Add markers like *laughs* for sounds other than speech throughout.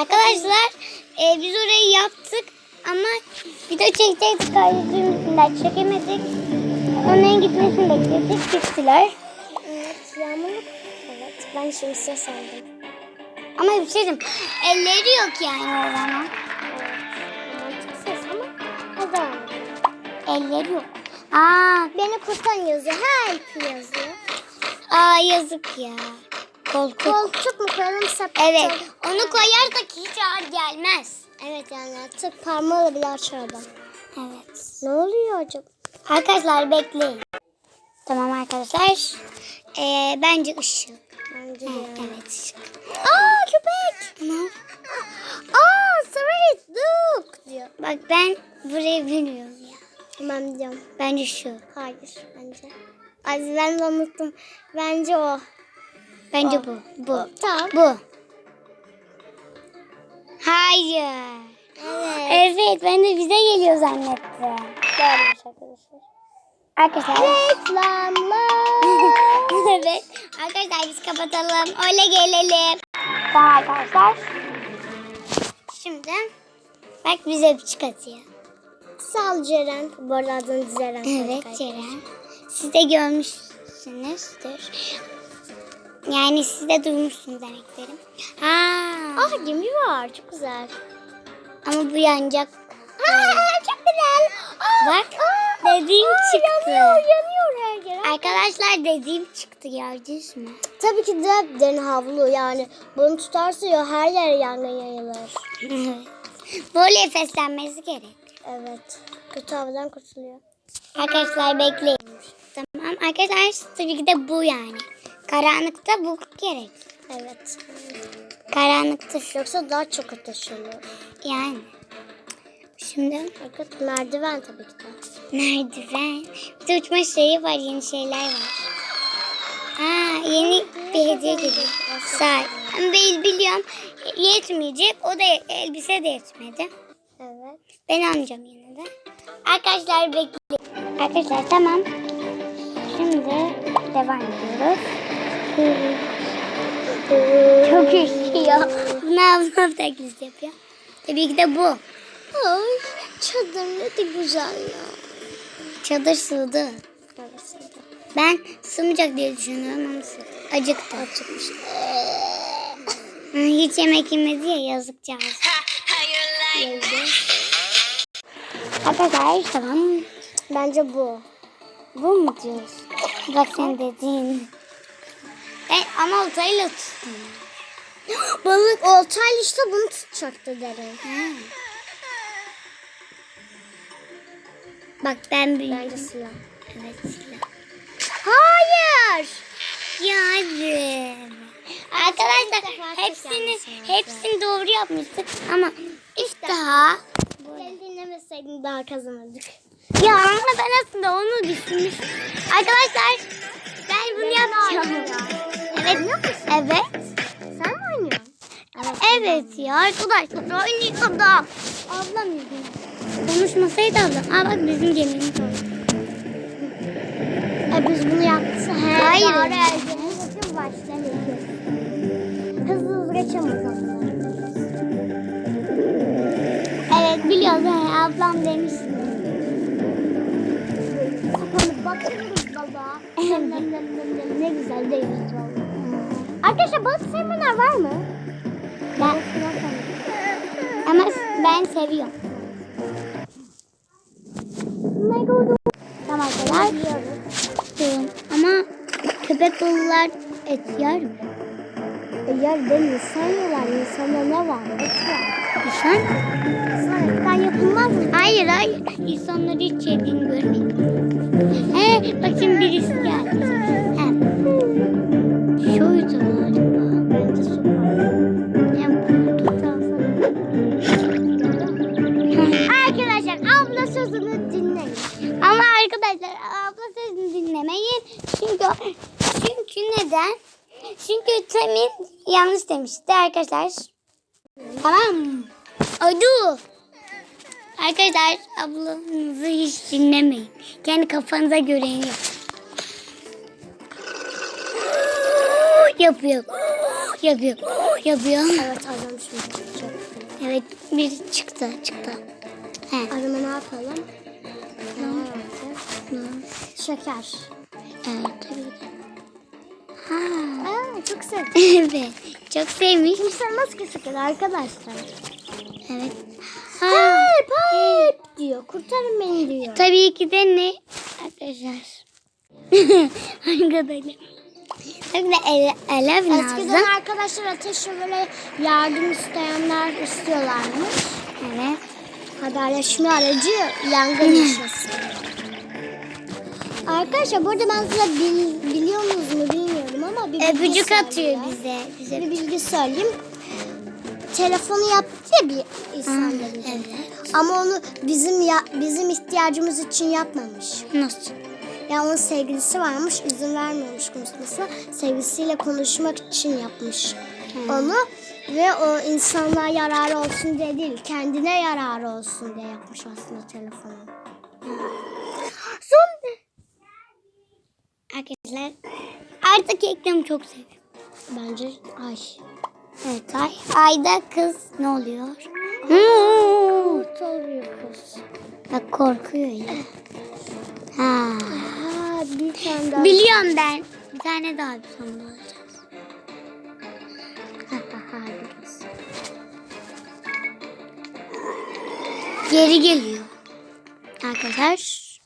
Arkadaşlar e, biz orayı yaptık ama video çekecektik yüzünden çekemedik. Onların gitmesini bekledik. Gittiler. Evet yağmurluk. Evet ben sandım. Ama bir şey diyeyim. Elleri yok yani o da Elleri yok. Aa, Beni kurtan yazıyor. Help yazıyor. aa yazık ya. Koltuk. Koltuk mu koyalım sepet? Evet. Onu koyarsak hiç ağır gelmez. Evet yani tık parmağıyla bile açar adam. Evet. Ne oluyor acaba? Arkadaşlar bekleyin. Tamam arkadaşlar. Ee, bence ışık. Bence Ha, de. evet ışık. Aa köpek. Ne? Aa sarı duk diyor. Bak ben burayı bilmiyorum ya. Ben diyorum. Bence şu. Hayır bence. Ay ben de unuttum. Bence o. Bence O. bu. Bu. Tamam. Bu. Hayır. Evet. Evet ben de bize geliyor zannettim. Doğruymuş arkadaşlar. Arkadaşlar. Reklamlar. *laughs* evet. Arkadaşlar biz kapatalım. Öyle gelelim. Tamam arkadaşlar. Şimdi bak bize bir çıkartıyor. Sağ ol Ceren. Bu arada adını Ceren. Evet Ceren. Siz de görmüşsünüzdür. Yani siz de duymuşsunuz demek isterim. Ha. Ah gemi var. Çok güzel. Ama bu yanacak. Aa, çok güzel. Aa, Bak aa, dediğim aa, çıktı. Yanıyor, yanıyor her yer. Arkadaşlar dediğim çıktı gördünüz mü? Tabii ki de derin havlu yani bunu tutarsa ya her yer yangın yayılır. *laughs* Böyle nefeslenmesi gerek. Evet. Kötü havadan kurtuluyor. Arkadaşlar bekleyin. Tamam arkadaşlar tabii ki de bu yani. Karanlıkta bu gerek. Evet. Karanlıkta şu Yoksa daha çok ateş olur. yani. Şimdi Evet merdiven tabii ki de. merdiven. Bir de uçma şeyi var yeni şeyler var. Aa yeni bir hediye gibi. Saat. Ben biliyorum yetmeyecek. O da elbise de yetmedi. Evet. Ben almayacağım yine de. Arkadaşlar bekleyin. Arkadaşlar tamam. Şimdi devam ediyoruz. Çok üşüyor. Bunu ablam taklidi yapıyor. Tabii ki de bu. Ay çadır ne de güzel ya. Çadır sığdı. Ben sığmayacak diye düşünüyorum ama sığdı. Acıktı. Acıkmış. *laughs* Hiç yemek yemedi ya yazıkcağız. Yedi. Arkadaşlar tamam. Bence bu. Bu mu diyorsun? Bak sen dediğin. Ben ama oltayla tuttum. Balık oltayla işte bunu tutacaktı derim. Ha. Bak ben büyüdüm. Bence silah. Evet silah. Hayır. Yardım. Arkadaşlar hepsini hepsini doğru yapmıştık ama daha Beni dinlemeseydin daha kazanırdık. ya ama ben aslında onu düşünmüştüm. Arkadaşlar ben bunu yapacağım. Evet. Evet. Sen mi oynuyorsun? Evet ya arkadaşlar oynayalım. Ablam yüzüne. Konuşmasaydı ablam. Aa bak bizim gemimiz oldu. E biz bunu yaptık. He, Hayır. Doğru öldüğümüz için baştan yapıyoruz. Hızlı hızlı geçemez. Evet biliyoruz he, ablam demişti. Kapanıp bakıyoruz baba. Ne güzel valla. Arkadaşlar balık sevmeler var mı? Ben, ama ben seviyorum. Tamam arkadaşlar. Ama köpek balıklar et yer mi? E yer değil insan yiyorlar. İnsanda ne var? Et var. İnsan? İnsan yapılmaz mı? Hayır hayır. İnsanları hiç yediğini görmedim. He bak şimdi birisi geldi. Temin yanlış demişti arkadaşlar. Tamam? Adu. Arkadaşlar ablanızı hiç dinlemeyin. Kendi kafanıza göre yapıyor. Yapıyor. Yapıyor. Evet anlamışım. Çok Evet bir çıktı çıktı. He. Arama ne yapalım? Ne yapalım? Şeker. Evet tabii ki de. Ha. Aa, çok sevdim. *laughs* evet. Çok sevmiş. Kimse sevmez ki şeker arkadaşlar. Evet. Ha. Help help diyor. Kurtarın beni diyor. Tabii ki de ne? Arkadaşlar. *laughs* Arkadaşlar. De ele, elev Eskiden arkadaşlar ateşe böyle yardım isteyenler istiyorlarmış. Evet. Haberleşme aracı yangın yaşasın. Arkadaşlar burada ben size bil, biliyor musunuz mu bilmiyorum ama bir bilgi Öpücük atıyor bize. bize. Bir bilgi söyleyeyim. Telefonu yaptı ya bir insanların. Evet. Ama onu bizim ya, bizim ihtiyacımız için yapmamış. Nasıl? Yani onun sevgilisi varmış, izin vermiyormuş konuşmasına. Sevgilisiyle konuşmak için yapmış onu. Ve o insanlığa yararı olsun diye değil, kendine yararı olsun diye yapmış aslında telefonu. Zombi. Arkadaşlar artık ekranı çok seviyorum. Bence ay. Evet ay. Ayda kız ne oluyor? Kurt oluyor kız. Bak korkuyor ya. Ha. Aa, bir tane daha. Biliyorum ben. Bir tane daha bir alacağız. Hadi kız. Geri geliyor. Arkadaşlar.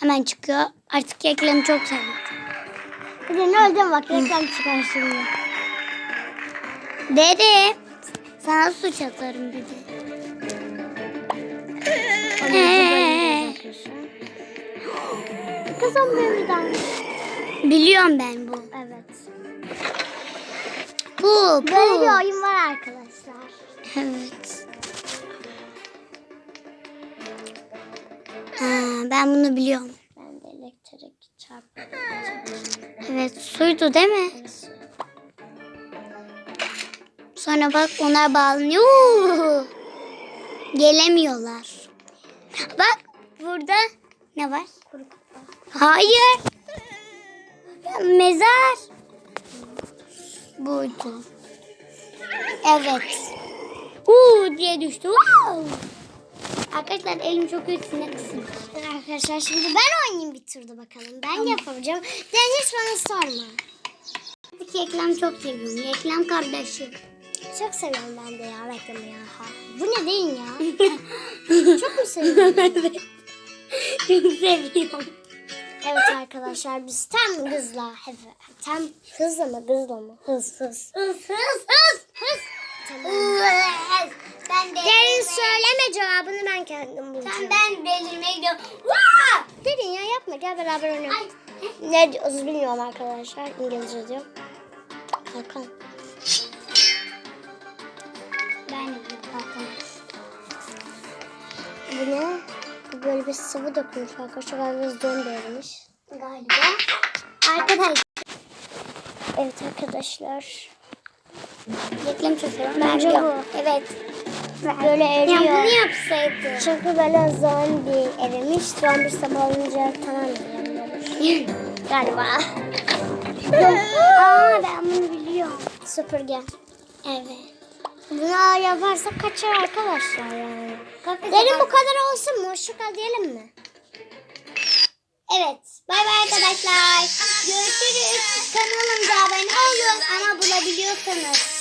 Hemen çıkıyor. Artık ekranı çok seviyorum. Bir de ne öldüm bak reklam çıkar şimdi. Dede. Sana suç atarım bir de. Ee, Kız on birden. Biliyorum ben bu. Evet. Bu, bu. Böyle bir oyun var arkadaşlar. Evet. Ha, ben bunu biliyorum. Suydu değil mi? Sonra bak onlar bağlanıyor. Gelemiyorlar. Bak burada ne var? Hayır. Mezar. Buydu. Evet. Uuu diye düştü. Wow. Arkadaşlar elim çok üstüne kısılmış. Arkadaşlar şimdi ben oynayayım bir turda bakalım. Ben yapacağım. Deniz bana sorma. Peki reklam çok seviyorum. Reklam kardeşim. Çok seviyorum ben de ya reklamı ya. Bu ne değil ya? *laughs* Çok mu seviyorum? evet. Çok seviyorum. evet arkadaşlar biz tam hızla. Tam hızla mı hızla mı? Hız hız. Hız hız hız hız. Tamam. Ben Derin söyleme cevabını ben kendim bulacağım. Sen ben delirmeye gidiyorum. Derin ya yapma gel beraber oynayalım. Ay. Ne diyoruz bilmiyorum arkadaşlar. İngilizce diyor. Hakan. Ben de bakalım. Bu ne? Bu böyle bir sıvı dökülmüş arkadaşlar. Galiba zombi erimiş. Galiba. Arkadaşlar. Evet arkadaşlar. Reklam çok seviyorum. Bence Ben bu. Evet. Böyle Ya eriyor. bunu yapsaydı. Çünkü böyle zombi erimiş. Zombi sabah olunca tamam yanıyormuş. Galiba. Aa ben bunu biliyorum. Süpürge. Evet. Bunu yaparsak kaçar arkadaşlar yani. Derin bu kadar olsun mu? Kal diyelim mi? Evet. Bay bay arkadaşlar. Görüşürüz. Kanalımıza abone olun ama bulabiliyorsanız.